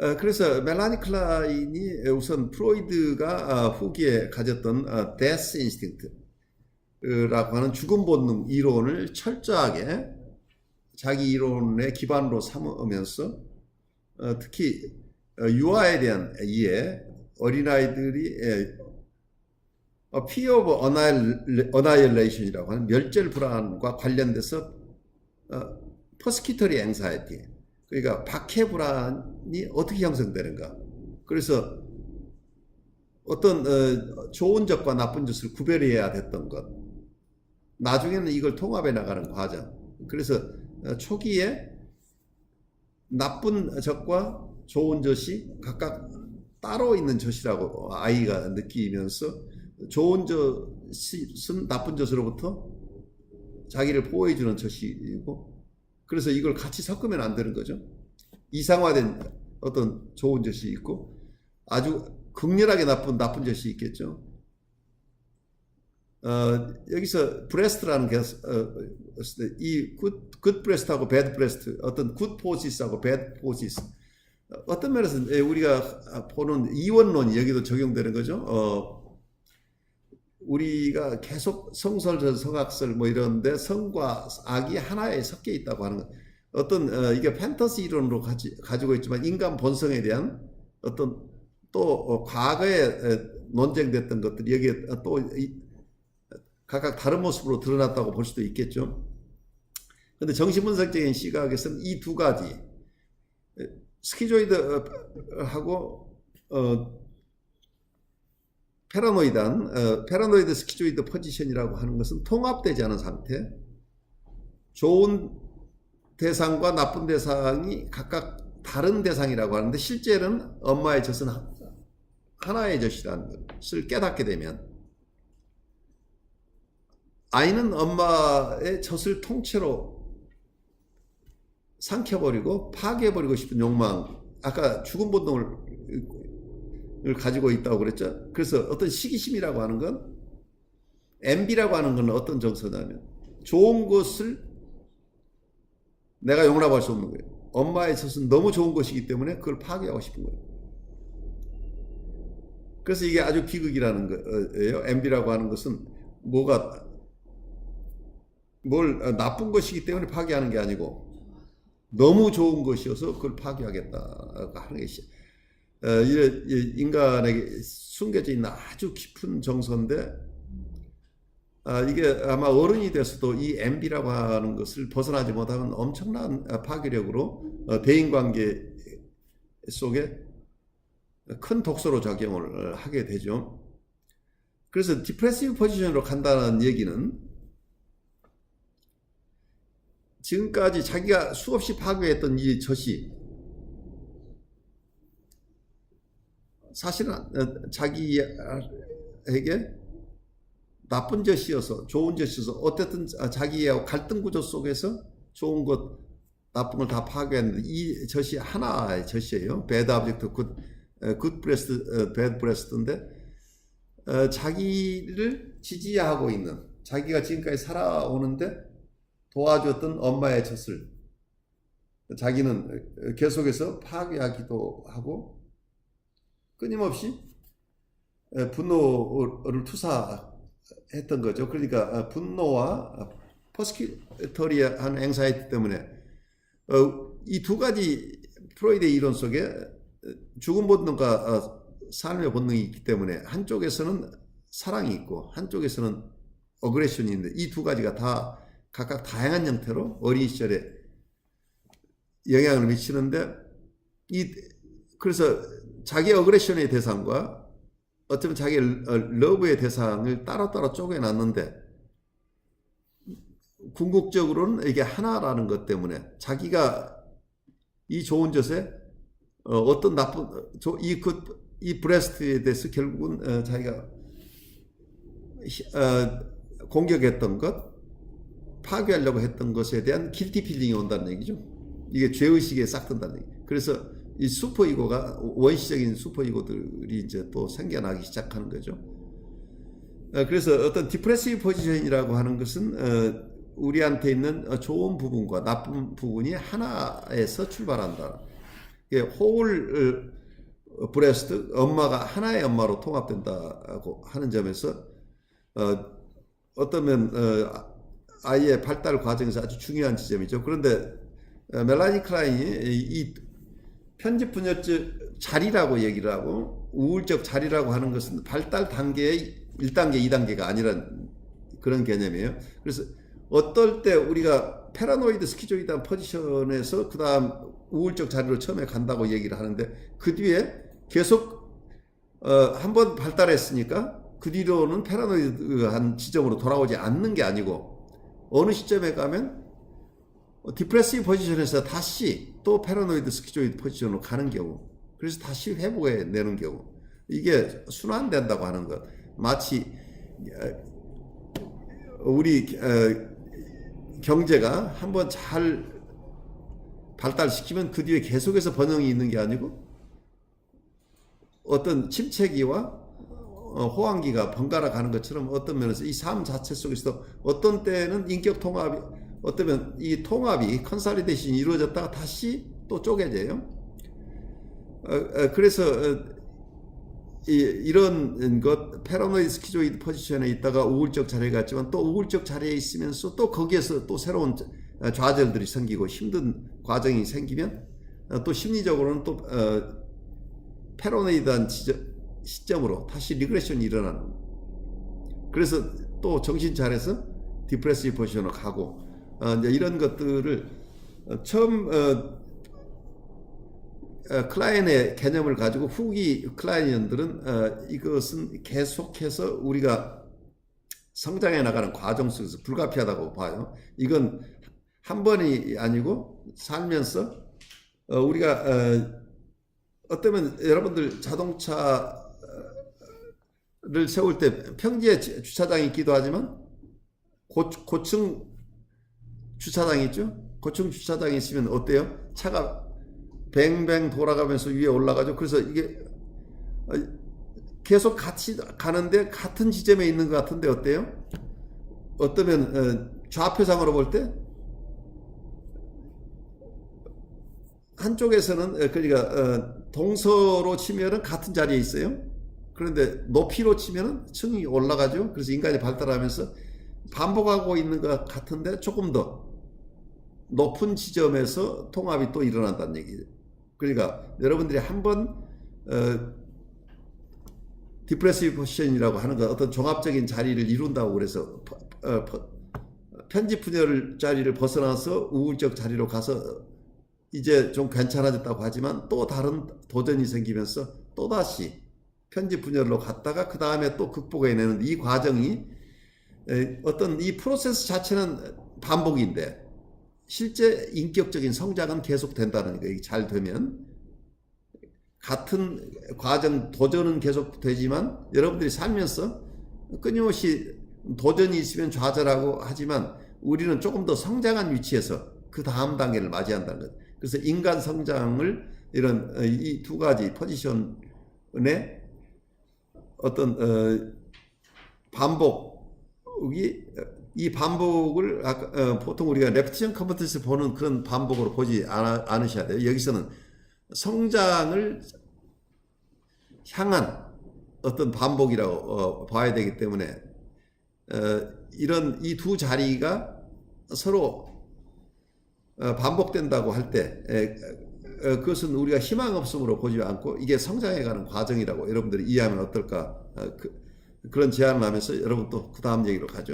어, 그래서 멜라니 클라인이 우선 프로이드가 어, 후기에 가졌던 어, 데스 인스팅트라고 하는 죽음 본능 이론을 철저하게 자기 이론의 기반으로 삼으면서 어, 특히 어, 유아에 대한 이해, 어린아이들이 예, 어, of annihil- annihilation이라고 하는 멸절 불안과 관련돼서 어, persecutory anxiety 그러니까 박해 불안이 어떻게 형성되는가. 그래서 어떤 어, 좋은 것과 나쁜 것을 구별해야 됐던 것. 나중에는 이걸 통합해 나가는 과정. 그래서 어, 초기에 나쁜 젖과 좋은 젖이 각각 따로 있는 젖이라고 아이가 느끼면서 좋은 젖은 나쁜 젖으로부터 자기를 보호해주는 젖이고 그래서 이걸 같이 섞으면 안 되는 거죠. 이상화된 어떤 좋은 젖이 있고 아주 극렬하게 나쁜 나쁜 젖이 있겠죠. 어, 여기서 브레스트라는 게, 어, 이 굿, 굿 브레스트하고 배드 브레스트, 어떤 굿 포지스하고 배드 포지스. 어떤 면에서 예, 우리가 보는 이원론이 여기도 적용되는 거죠. 어, 우리가 계속 성설전, 성악설 뭐 이런데 성과 악이 하나에 섞여 있다고 하는 것. 어떤 어, 이게 판타지 이론으로 가지, 가지고 있지만 인간 본성에 대한 어떤 또 어, 과거에 에, 논쟁됐던 것들이 여기에 또 이, 각각 다른 모습으로 드러났다고 볼 수도 있겠죠. 근데 정신분석적인 시각에서는 이 두 가지 스키조이드하고 어, 페라노이드한 어, 페라노이드 스키조이드 포지션이라고 하는 것은 통합되지 않은 상태. 좋은 대상과 나쁜 대상이 각각 다른 대상이라고 하는데 실제는 엄마의 젖은 하나의 젖이라는 것을 깨닫게 되면 아이는 엄마의 젖을 통째로 삼켜버리고 파괴해버리고 싶은 욕망, 아까 죽음 본능을 가지고 있다고 그랬죠. 그래서 어떤 시기심이라고 하는 건, MB라고 하는 건 어떤 정서냐면, 좋은 것을 내가 용납할 수 없는 거예요. 엄마의 젖은 너무 좋은 것이기 때문에 그걸 파괴하고 싶은 거예요. 그래서 이게 아주 비극이라는 거예요. MB라고 하는 것은 뭐가 뭘 어, 나쁜 것이기 때문에 파괴하는 게 아니고 너무 좋은 것이어서 그걸 파괴하겠다 하는 것이 어, 인간에게 숨겨져 있는 아주 깊은 정서인데 아, 이게 아마 어른이 돼서도 이 MB라고 하는 것을 벗어나지 못하면 엄청난 파괴력으로 어, 대인관계 속에 큰 독소로 작용을 하게 되죠. 그래서 디프레시브 포지션으로 간다는 얘기는 지금까지 자기가 수없이 파괴했던 이 젖이 사실은 어, 자기에게 나쁜 젖이어서 좋은 젖이어서 어쨌든 자기의 갈등 구조 속에서 좋은 것 나쁜 걸 다 파괴했는데 이 젖이 하나의 젖이에요. 아브젝트 굿, 굿 브레스트, 배드 브레스트인데 어, 자기를 지지하고 있는 자기가 지금까지 살아오는데 도와줬던 엄마의 젖을 자기는 계속해서 파괴하기도 하고 끊임없이 분노를 투사했던 거죠. 그러니까 분노와 퍼스키터리한 앵사이티 때문에 어, 이두 가지 프로이드의 이론 속에 죽음 본능과 삶의 본능이 있기 때문에 한쪽에서는 사랑이 있고 한쪽에서는 어그레션이 있는데 이 두 가지가 다 각각 다양한 형태로 어린 시절에 영향을 미치는데 이 그래서 자기 어그레션의 대상과 어쩌면 자기 러브의 대상을 따로 따로 쪼개놨는데 궁극적으로는 이게 하나라는 것 때문에 자기가 이 좋은 젖에 어떤 나쁜 이 그 이 브레스트에 대해서 결국은 자기가 공격했던 것 파괴하려고 했던 것에 대한 길티 필링이 온다는 얘기죠. 이게 죄의식에 싹 든다는 얘기. 그래서 이 슈퍼 이고가 원시적인 슈퍼 이고들이 이제 또 생겨나기 시작하는 거죠. 어, 그래서 어떤 디프레시브 포지션이라고 하는 것은 어, 우리한테 있는 좋은 부분과 나쁜 부분이 하나에서 출발한다. 홀 어, 브레스트 엄마가 하나의 엄마로 통합된다고 하는 점에서 어, 어떠면 어, 아이의 발달 과정에서 아주 중요한 지점이죠. 그런데 어, 멜라니 클라인이 이, 이 편집 분열증 자리라고 얘기를 하고 우울적 자리라고 하는 것은 발달 단계의 1단계, 2단계가 아니란 그런 개념이에요. 그래서 어떨 때 우리가 패러노이드 스키조이드한 포지션에서 그 다음 우울적 자리로 처음에 간다고 얘기를 하는데 그 뒤에 계속 어, 한번 발달했으니까 그 뒤로는 패러노이드한 지점으로 돌아오지 않는 게 아니고 어느 시점에 가면 디프레시브 포지션에서 다시 또 패러노이드 스키조이드 포지션으로 가는 경우 그래서 다시 회복해 내는 경우 이게 순환된다고 하는 것. 마치 어, 우리 어, 경제가 한번 잘 발달시키면 그 뒤에 계속해서 번영이 있는 게 아니고 어떤 침체기와 어, 호황기가 번갈아 가는 것처럼 어떤 면에서 이 삶 자체 속에서도 어떤 때는 인격 통합이 어쩌면 이 통합이 컨설리데이션이 이루어졌다가 다시 또 쪼개져요. 어, 어, 그래서 어, 이, 이런 것 패러노이드 스키조이드 포지션에 있다가 우울적 자리에 갔지만 또 우울적 자리에 있으면서 또 거기에서 또 새로운 어, 좌절들이 생기고 힘든 과정이 생기면 어, 또 심리적으로는 또 어, 패러노이드한 시점으로 다시 리그레션이 일어나는 그래서 또 정신 차려서 디프레시브 포지션으로 가고 어, 이제 이런 것들을 어, 처음 어, 어, 클라이언의 개념을 가지고 후기 클라이언들은 어, 이것은 계속해서 우리가 성장해 나가는 과정 속에서 불가피하다고 봐요. 이건 한 번이 아니고 살면서 어, 우리가 어, 어쩌면 여러분들 자동차를 세울 때 평지에 주- 주차장이 있기도 하지만 고, 고층 주차장이 있죠? 고층 주차장이 있으면 어때요? 차가 뱅뱅 돌아가면서 위에 올라가죠. 그래서 이게 어, 계속 같이 가는데 같은 지점에 있는 것 같은데 어때요? 어떠면 어, 좌표상으로 볼 때 한쪽에서는 어, 그러니까 어, 동서로 치면은 같은 자리에 있어요. 그런데 높이로 치면은 층이 올라가죠. 그래서 인간이 발달하면서 반복하고 있는 것 같은데 조금 더 높은 지점에서 통합이 또 일어난다는 얘기죠. 그러니까 여러분들이 한번 어, 디프레시브 포지션이라고 하는 것 어떤 종합적인 자리를 이룬다고 그래서 퍼- 어, 퍼- 편집 분열 자리를 벗어나서 우울적 자리로 가서 이제 좀 괜찮아졌다고 하지만 또 다른 도전이 생기면서 또다시 편집 분열로 갔다가 그 다음에 또 극복해내는 이 과정이 에, 어떤 이 프로세스 자체는 반복인데 실제 인격적인 성장은 계속된다는 거예요. 잘 되면 같은 과정 도전은 계속 되지만 여러분들이 살면서 끊임없이 도전이 있으면 좌절하고 하지만 우리는 조금 더 성장한 위치에서 그 다음 단계를 맞이한다는 것. 그래서 인간 성장을 이런 이 두 가지 포지션의 어떤 어, 반복이 이 반복을 아까, 어, 보통 우리가 레프티션 컴퍼턴스 보는 그런 반복으로 보지 않아, 않으셔야 돼요. 여기서는 성장을 향한 어떤 반복이라고 어, 봐야 되기 때문에 어, 이런 이 두 자리가 서로 어, 반복된다고 할때 어, 그것은 우리가 희망 없음으로 보지 않고 이게 성장해가는 과정이라고 여러분들이 이해하면 어떨까 어, 그, 그런 제안을 하면서 여러분 또 그 다음 얘기로 가죠.